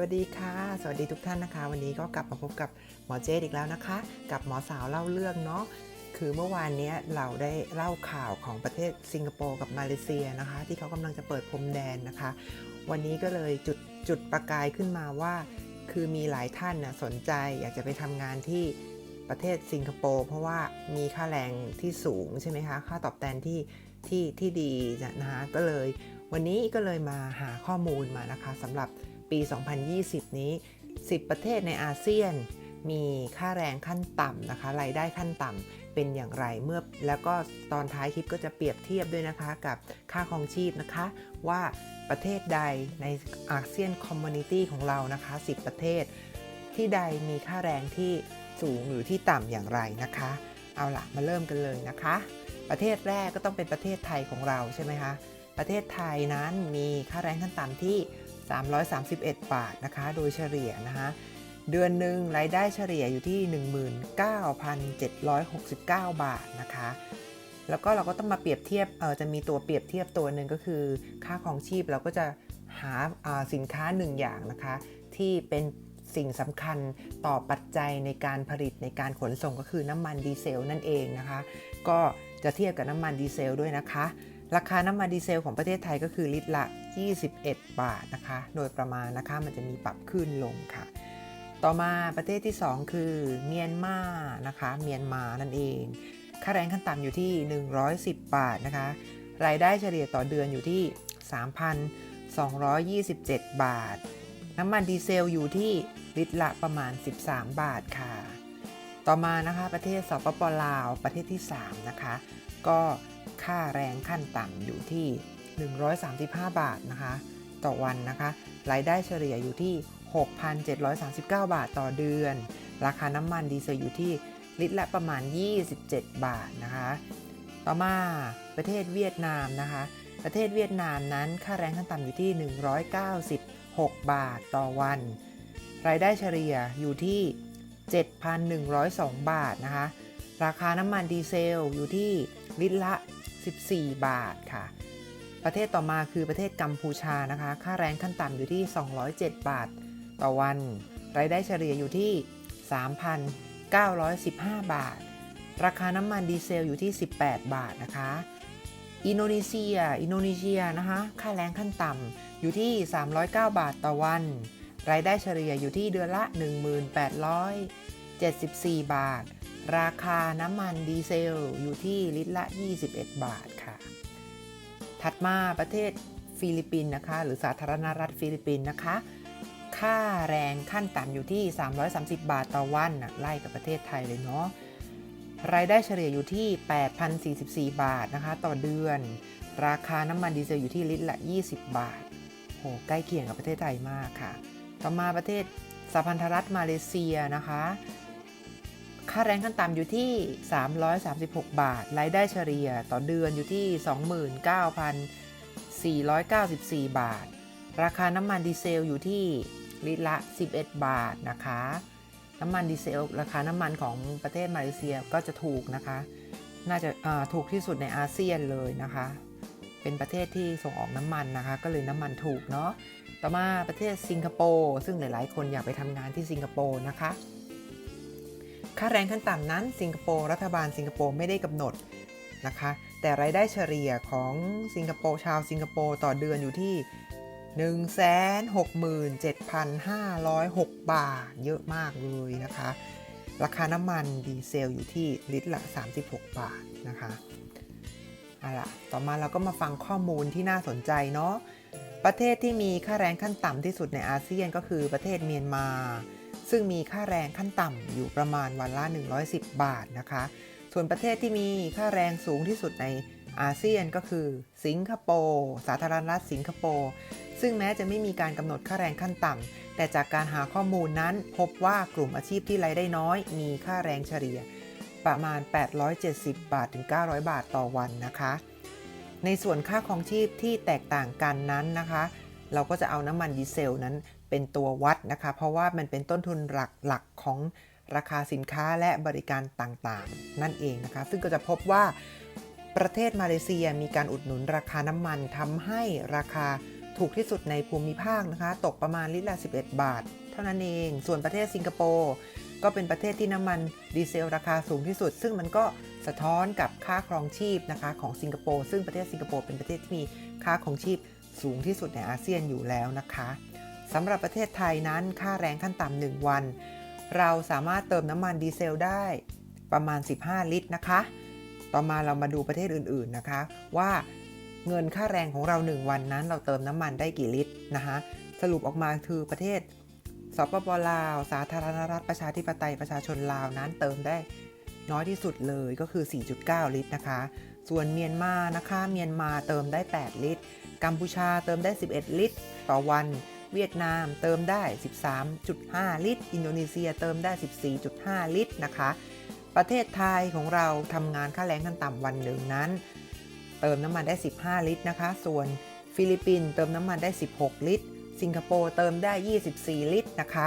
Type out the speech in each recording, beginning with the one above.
วัสดีค่ะ สวัสดีทุกท่านนะคะ วันนี้ก็กลับมาพบกับหมอเจดอีกแล้วนะคะ กับหมอสาวเล่าเรื่องเนาะคือเมื่อวานนี้เราได้เล่าข่าวของประเทศสิงคโปร์กับมาเลเซียนะคะ ที่เขากำลังจะเปิดพรมแดนนะคะ วันนี้ก็เลยจุดจุดประกายขึ้นมาว่า คือมีหลายท่านนะสนใจอยากจะไปทำงานที่ประเทศสิงคโปร์เพราะว่ามีค่าแรงที่สูงใช่ไหมคะค่าตอบแทนที่ที่ที่ดีนะคะก็เลย วันนี้ก็เลยมาหาข้อมูลมานะคะสำหรับ ปี 2020 นี้ 10 ประเทศในอาเซียน มีค่าแรงขั้นต่ำนะคะรายได้ขั้นต่ำเป็นอย่างไรเมื่อ แล้วก็ตอนท้ายคลิปก็จะเปรียบเทียบด้วยนะคะกับค่าครองชีพนะคะ ว่าประเทศใดในอาเซียนคอมมูนิตี้ของเรานะคะ 10 ประเทศ ที่ใดมีค่าแรงที่สูงหรือที่ต่ำอย่างไรนะคะ เอาละมาเริ่มกันเลยนะคะ ประเทศแรกก็ต้องเป็นประเทศไทยของเราใช่ไหมคะประเทศไทยนั้นมีค่าแรงขั้นต่ำที่ 331 บาทนะคะ โดยเฉลี่ยนะคะ เดือนหนึ่งรายได้เฉลี่ยอยู่ที่ 19,769 บาทนะคะ แล้วก็เราก็ต้องมาเปรียบเทียบเออจะมีตัวเปรียบเทียบตัวหนึ่งก็คือ ค่าของชีพเราก็จะหาาสินค้าหนึ่งอย่างนะคะ ที่เป็นสิ่งสำคัญต่อปัจจัยในการผลิตในการขนส่งก็คือน้ำมันดีเซลนั่นเองนะคะ ก็จะเทียบกับน้ำมันดีเซลด้วยนะคะ ราคาน้ำมันดีเซลของประเทศไทยก็คือลิตรละ 21 บาทนะคะ โดยประมาณนะคะมันจะมีปรับขึ้นลงค่ะ ต่อมาประเทศที่ 2 คือเมียนมานะคะ เมียนมานั่นเอง ค่าแรงขั้นต่ำอยู่ที่ 110 บาทนะคะ รายได้เฉลี่ยต่อเดือนอยู่ที่ 3,227 บาท น้ำมันดีเซลอยู่ที่ลิตรละประมาณ 13 บาทค่ะ ต่อมานะคะประเทศสปปลาวประเทศที่ 3 นะคะ ก็ค่าแรงขั้นต่ำอยู่ที่ 135 บาทนะคะ ต่อวันนะคะ รายได้เฉลี่ยอยู่ที่ 6,739 บาทต่อเดือน ราคาน้ำมันดีเซลอยู่ที่ลิตรละประมาณ 27 บาทนะคะ ต่อมาประเทศเวียดนามนะคะ ประเทศเวียดนามนั้นค่าแรงขั้นต่ำอยู่ที่ 196 บาทต่อวัน รายได้เฉลี่ยอยู่ที่ 7,102 บาทนะคะ ราคาน้ำมันดีเซลอยู่ที่ลิตรละ 14 บาทค่ะ ประเทศต่อมาคือประเทศกัมพูชานะคะ ค่าแรงขั้นต่ำอยู่ที่ 207 บาท ต่อวัน รายได้เฉลี่ยอยู่ที่ 3,915 บาท ราคาน้ำมันดีเซลอยู่ที่ 18 บาทนะคะ อินโดนีเซีย อินโดนีเซียนะคะ ค่าแรงขั้นต่ำอยู่ที่ 309 บาทต่อวัน รายได้เฉลี่ยอยู่ที่เดือนละ 1,874 บาท ราคาน้ำมันดีเซลอยู่ที่ลิตรละ 21 บาทค่ะ ถัดมาประเทศฟิลิปปินส์นะคะ หรือสาธารณรัฐฟิลิปปินส์นะคะ ค่าแรงขั้นต่ำอยู่ที่ 330 บาทต่อวันนะไล่กับประเทศไทยเลยเนาะรายได้เฉลี่ยอยู่ที่ 8,044 บาทนะคะ ต่อเดือน ราคาน้ำมันดีเซลอยู่ที่ลิตรละ 20 บาทโหใกล้เคียงกับประเทศไทยมากค่ะ ต่อมาประเทศสหพันธรัฐมาเลเซียนะคะ ค่าแรงขั้นต่ำอยู่ที่ 336 บาท รายได้เฉลี่ยต่อเดือนอยู่ที่ 29,494 บาท ราคาน้ำมันดีเซลอยู่ที่ลิตรละ 11 บาทนะคะ น้ำมันดีเซล ราคาน้ำมันของประเทศมาเลเซียก็จะถูกนะคะ น่าจะาถูกที่สุดในอาเซียนเลยนะคะ เป็นประเทศที่ส่งออกน้ำมันนะคะ ก็เลยน้ำมันถูกเนาะ ต่อมาประเทศสิงคโปร์ซึ่งหลาย ๆ คนอยากไปทำงานที่สิงคโปร์นะคะ ค่าแรงขั้นต่ำนั้นสิงคโปร์รัฐบาลสิงคโปร์ไม่ได้กำหนดนะคะ แต่รายได้เฉลี่ยของสิงคโปร์ชาวสิงคโปร์ต่อเดือนอยู่ที่ 167,506 บาท เยอะมากเลยนะคะ ราคาน้ำมันดีเซลอยู่ที่ลิตรละ 36 บาทนะคะเอาล่ะต่อมาเราก็มาฟังข้อมูลที่น่าสนใจเนาะ ประเทศที่มีค่าแรงขั้นต่ำที่สุดในอาเซียนก็คือประเทศเมียนมา ซึ่งมีค่าแรงขั้นต่ำอยู่ประมาณวันละ 110 บาทนะคะ ส่วนประเทศที่มีค่าแรงสูงที่สุดในอาเซียนก็คือ สิงคโปร์สาธารณรัฐสิงคโปร์ซึ่งแม้จะไม่มีการกำหนดค่าแรงขั้นต่ำแต่จากการหาข้อมูลนั้น พบว่ากลุ่มอาชีพที่รายได้น้อย มีค่าแรงเฉลี่ย ประมาณ 870 บาทถึง 900 บาทต่อวันนะคะ ในส่วนค่าของชีพที่แตกต่างกันนั้นนะคะ เราก็จะเอาน้ำมันดีเซลนั้นเป็นตัววัดนะคะ เพราะว่ามันเป็นต้นทุนหลักหลักของราคาสินค้าและบริการต่างๆ นั่นเองนะคะ ซึ่งก็จะพบว่าประเทศมาเลเซียมีการอุดหนุนราคาน้ำมันทำให้ราคาถูกที่สุดในภูมิภาคนะคะ ตกประมาณลิตรละ 11 บาท เท่านั้นเอง ส่วนประเทศสิงคโปร์ก็เป็นประเทศที่น้ำมันดีเซลราคาสูงที่สุด ซึ่งมันก็ สะท้อนกับค่าครองชีพนะคะของสิงคโปร์ซึ่งประเทศสิงคโปร์เป็นประเทศที่มีค่าครองชีพสูงที่สุดในอาเซียนอยู่แล้วนะคะสำหรับประเทศไทยนั้นค่าแรงขั้นต่ำหนึ่งวัน เราสามารถเติมน้ำมันดีเซลได้ประมาณ 15 ลิตรนะคะ ต่อมาเรามาดูประเทศอื่นๆนะคะ ว่าเงินค่าแรงของเรา 1 วันนั้น เราเติมน้ำมันได้กี่ลิตรนะคะสรุปออกมาคือประเทศสปปลาว สาธารณรัฐประชาธิปไตยประชาชนลาวนั้นเติมได้ น้อยที่สุดเลยก็คือ 4.9 ลิตรนะคะ ส่วนเมียนมานะคะ เมียนมาเติมได้ 8 ลิตร กัมพูชาเติมได้ 11 ลิตร ต่อวัน เวียดนามเติมได้ 13.5 ลิตร อินโดนีเซียเติมได้ 14.5 ลิตรนะคะ ประเทศไทยของเราทำงานค่าแรงขั้นต่ำวันหนึ่งนั้น เติมน้ำมันได้ 15 ลิตรนะคะ ส่วนฟิลิปปินส์เติมน้ำมันได้ 16 ลิตร สิงคโปร์เติมได้ 24 ลิตรนะคะ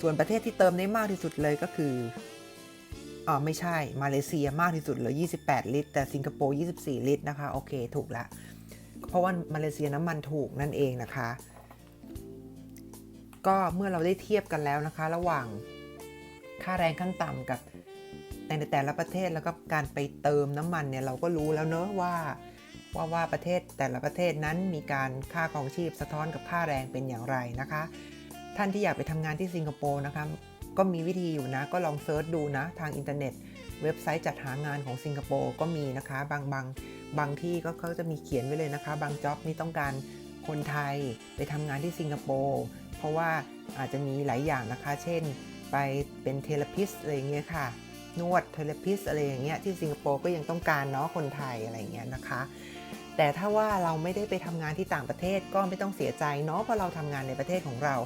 ส่วนประเทศที่เติมได้มากที่สุดเลยก็คือ อ๋อไม่ใช่ มาเลเซียมากที่สุดเลย28 ลิตร แต่สิงคโปร์ 24 ลิตรนะคะ โอเค ถูกละ เพราะว่ามาเลเซียน้ำมันถูกนั่นเองนะคะ ก็เมื่อเราได้เทียบกันแล้วนะคะ ระหว่างค่าแรงขั้นต่ำกับในแต่ละประเทศแล้วก็การไปเติมน้ำมันเนี่ยเราก็รู้แล้วเนอะว่าว่าว่าประเทศแต่ละประเทศนั้นมีการค่าครองชีพสะท้อนกับค่าแรงเป็นอย่างไรนะคะ ท่านที่อยากไปทำงานที่สิงคโปร์นะคะ ก็มีวิธีอยู่นะ ก็ลองเซิร์ชดูนะทางอินเทอร์เน็ต เว็บไซต์จัดหางานของสิงคโปร์ก็มีนะคะ บางบางบางที่ก็เขาจะมีเขียนไว้เลยนะคะ บางจ็อบนี่ต้องการคนไทยไปทำงานที่สิงคโปร์เพราะว่าอาจจะมีหลายอย่างนะคะ เช่น ไปเป็นเทเลพิสอะไรเงี้ยค่ะ นวดเทเลพิสอะไรอย่างเงี้ยที่สิงคโปร์ก็ยังต้องการเนาะคนไทยอะไรเงี้ยนะคะ แต่ถ้าว่าเราไม่ได้ไปทำงานที่ต่างประเทศก็ไม่ต้องเสียใจเนาะเพราะเราทำงานในประเทศของเรา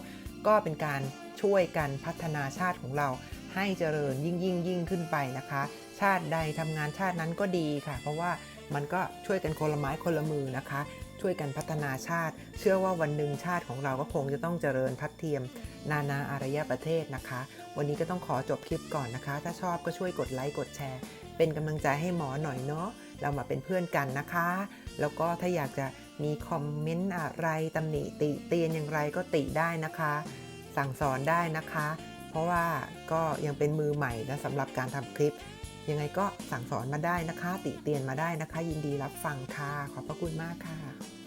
ก็เป็นการช่วยกันพัฒนาชาติของเราให้เจริญยิ่งยิ่งยิ่งขึ้นไปนะคะ ชาติใดทำงานชาตินั้นก็ดีค่ะ เพราะว่ามันก็ช่วยกันคนละไม้คนละมือนะคะ ช่วยกันพัฒนาชาติ เชื่อว่าวันหนึ่งชาติของเราก็คงจะต้องเจริญทัดเทียม นานาอารยประเทศนะคะ วันนี้ก็ต้องขอจบคลิปก่อนนะคะ ถ้าชอบก็ช่วยกดไลค์กดแชร์ เป็นกำลังใจให้หมอหน่อยเนาะเรามาเป็นเพื่อนกันนะคะ แล้วก็ถ้าอยากจะ มีคอมเมนต์อะไรตำหนิติเตียนอย่างไรก็ติได้นะคะ สั่งสอนได้นะคะ เพราะว่าก็ยังเป็นมือใหม่นะสำหรับการทำคลิป ยังไงก็สั่งสอนมาได้นะคะ ติเตียนมาได้นะคะ ยินดีรับฟังค่ะ ขอบพระคุณมากค่ะ